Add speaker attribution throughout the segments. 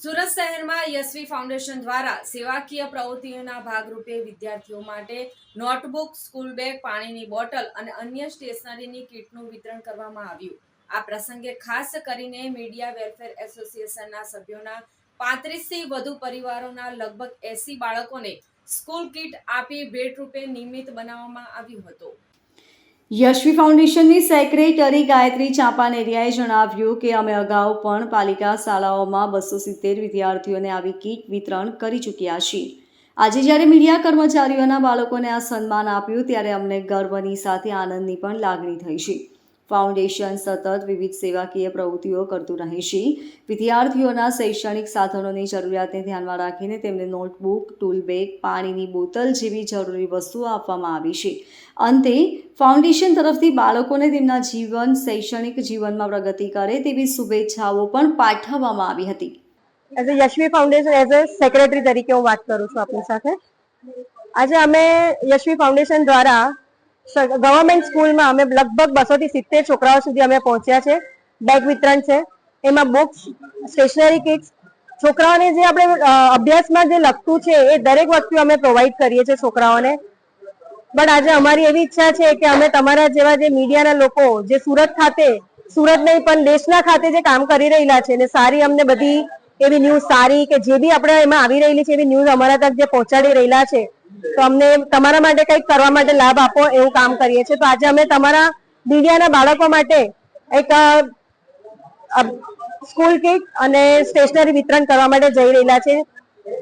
Speaker 1: સુરત શહેરમાં યશવી ફાઉન્ડેશન દ્વારા સેવાકીય પ્રવૃત્તિઓના ભાગરૂપે વિદ્યાર્થીઓ માટે નોટબુક, સ્કૂલ બેગ, પાણીની બોટલ અને અન્ય સ્ટેશનરીની કીટનું વિતરણ કરવામાં આવ્યું. આ પ્રસંગે ખાસ કરીને મીડિયા વેલફેર એસોસિએશનના સભ્યોના પાંત્રીસથી વધુ પરિવારોના લગભગ એસી બાળકોને સ્કૂલ કીટ આપી ભેટરૂપે નિયમિત બનાવવામાં આવ્યું હતું.
Speaker 2: યશવી ફાઉન્ડેશનની સેક્રેટરી ગાયત્રી ચાંપાનેરિયાએ જણાવ્યું કે અમે અગાઉ પણ પાલિકા શાળાઓમાં બસો સિત્તેર વિદ્યાર્થીઓને આવી કીટ વિતરણ કરી ચૂક્યા છીએ. આજે જ્યારે મીડિયા કર્મચારીઓના બાળકોને આ સન્માન આપ્યું, ત્યારે અમને ગર્વની સાથે આનંદની પણ લાગણી થઈ છે. ફાઉન્ડેશન સતત વિવિધ સેવાકીય પ્રવૃત્તિઓ કરતું રહે છે વિદ્યાર્થીઓના શૈક્ષણિક સાધનોની જરૂરિયાતને ધ્યાનમાં રાખીને તેમને નોટબુક, ટૂલ બેગ, પાણીની બોતલ જેવી જરૂરી વસ્તુઓ આપવામાં આવી છે. અંતે, ફાઉન્ડેશન તરફથી બાળકોને તેમના જીવન, શૈક્ષણિક જીવનમાં પ્રગતિ કરે તેવી શુભેચ્છાઓ પણ પાઠવવામાં આવી હતી.
Speaker 3: As a Yashvi foundation as a secretary તરીકે હું વાત કરું છું આપની સાથે. આજે અમે યશવી ફાઉન્ડેશન દ્વારા ગવર્મેન્ટ સ્કૂલમાં અમે લગભગ બસો થી સિત્તેર છોકરાઓ સુધી અમે પહોંચ્યા છે. બેગ વિતરણ છે. એમાં બુક્સ સ્ટેશનરી કિટ્સ છોકરાઓને જે આપણે અભ્યાસમાં જે લગતું છે એ દરેક વસ્તુ અમે પ્રોવાઈડ કરીએ છીએ છોકરાઓને. બટ આજે અમારી એવી ઈચ્છા છે કે અમે તમારા જેવા જે મીડિયાના લોકો, જે સુરત ખાતે, સુરત નહીં, પણ દેશના ખાતે જે કામ કરી રહેલા છે ને સારી અમને બધી એવી ન્યૂઝ સારી કે જે બી આપણે એમાં આવી રહેલી છે એવી ન્યૂઝ અમારા તક જે પહોંચાડી રહેલા છે તો અમને તમારા માટે કંઈક કરવા માટે લાભ આપો એવું કામ કરીએ છીએ. તો આજે અમે તમારા મીડિયાના બાળકો માટે એક સ્કૂલ કિટ અને સ્ટેશનરી વિતરણ કરવા માટે જઈ રહેલા છે.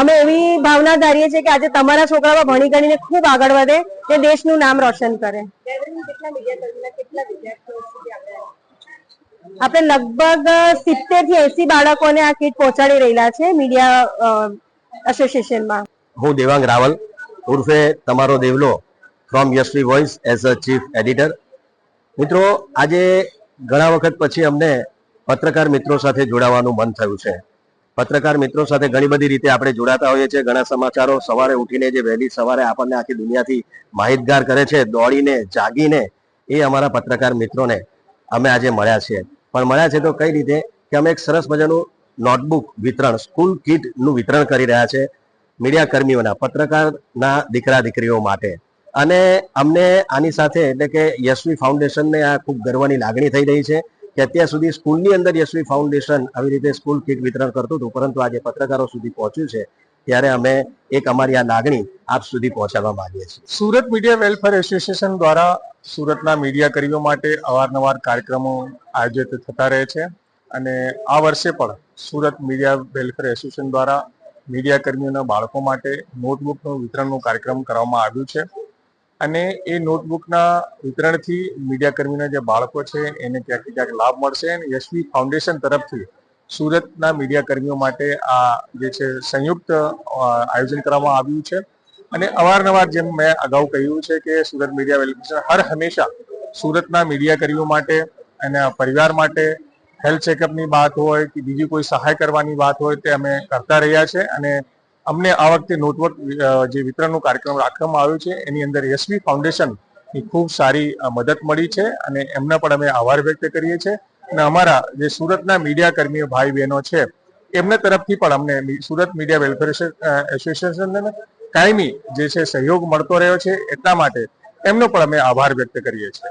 Speaker 3: અમે એવી ભાવના ધારીએ છીએ કે આજે તમારા છોકરાઓ ભણી ગણીને ખૂબ આગળ વધે તે દેશનું નામ રોશન કરે. આપણે લગભગ સિત્તેરથી એસી બાળકોને આ કીટ પહોંચાડી રહેલા છે મીડિયા એસોસિએશનમાં.
Speaker 4: હું દેવાંગ રાવલ. ઉર્ફે તમારો Devlo from Yashvi voice as a chief editor મિત્રો, આજે ઘણા વખત પછી અમને પત્રકાર મિત્રો સાથે જોડાવાનું મન થયું છે. પત્રકાર મિત્રો સાથે ઘણી બધી રીતે આપણે જોડાતા હોઈએ છીએ, ઘણા સમાચારો સવારે ઉઠીને જે વહેલી સવારે આપણને આખી દુનિયાથી માહિતગાર કરે છે, દોડીને, જાગીને, એ અમારા પત્રકાર મિત્રોને અમે આજે મળ્યા છીએ. પણ મળ્યા છે તો કઈ રીતે કે અમે એક સરસ મજાનું નોટબુક વિતરણ સ્કૂલ કીટનું વિતરણ કરી રહ્યા છે. મીડિયા કર્મીઓના પત્રકારના દીકરા દીકરીઓ માટે. અને અમને આની સાથે એટલે કે યશવી ફાઉન્ડેશનને આ ખૂબ ગર્વની લાગણી થઈ રહી છે કે અત્યાર સુધી સ્કૂલની અંદર યશવી ફાઉન્ડેશન આવી રીતે સ્કૂલ કીટ વિતરણ કરતું હતું, પરંતુ આજે પત્રકારો સુધી પહોંચ્યું છે, ત્યારે અમે એક અમારી આ લાગણી આપ સુધી પહોંચાડવા માંગીએ છીએ.
Speaker 5: સુરત મીડિયા વેલફેર એસોસિએશન દ્વારા સુરતના મીડિયા કર્મીઓ માટે અવારનવાર કાર્યક્રમો આયોજિત થતા રહે છે. અને આ વર્ષે પણ સુરત મીડિયા વેલફેર એસોસિએશન દ્વારા મીડિયા કર્મીઓના બાળકો માટે નોટબુકનું વિતરણનું કાર્યક્રમ કરવામાં આવ્યું છે. અને એ નોટબુકના વિતરણથી મીડિયા કર્મીના જે બાળકો છે, એને ક્યાંક ક્યાંક લાભ મળશે અને યશવી ફાઉન્ડેશન તરફથી સુરતના મીડિયા કર્મીઓ માટે આ જે છે, સંયુક્ત આયોજન કરવામાં આવ્યું છે. અને અવારનવાર જેમ મેં અગાઉ કહ્યું છે કે સુરત મીડિયા વેલફેર હર હંમેશા સુરતના મીડિયા કર્મીઓ માટે અને પરિવાર માટે હેલ્થ ચેકઅપની વાત હોય કે બીજી કોઈ સહાય કરવાની વાત હોય તે અમે કરતા રહ્યા છે અને અમને આ વખતે નોટવર્ક જે વિતરણનું કાર્યક્રમ રાખવામાં આવ્યો છે, એની અંદર યશવી ફાઉન્ડેશનની ખૂબ સારી મદદ મળી છે અને એમના પણ અમે આભાર વ્યક્ત કરીએ છીએ. અને અમારા જે સુરતના મીડિયા કર્મીઓ ભાઈ બહેનો છે, એમના તરફથી પણ અમને સુરત મીડિયા વેલફેર એસોસિએશનને કાયમી જે છે સહયોગ મળતો રહ્યો છે એટલા માટે એમનો પણ અમે આભાર વ્યક્ત કરીએ છીએ.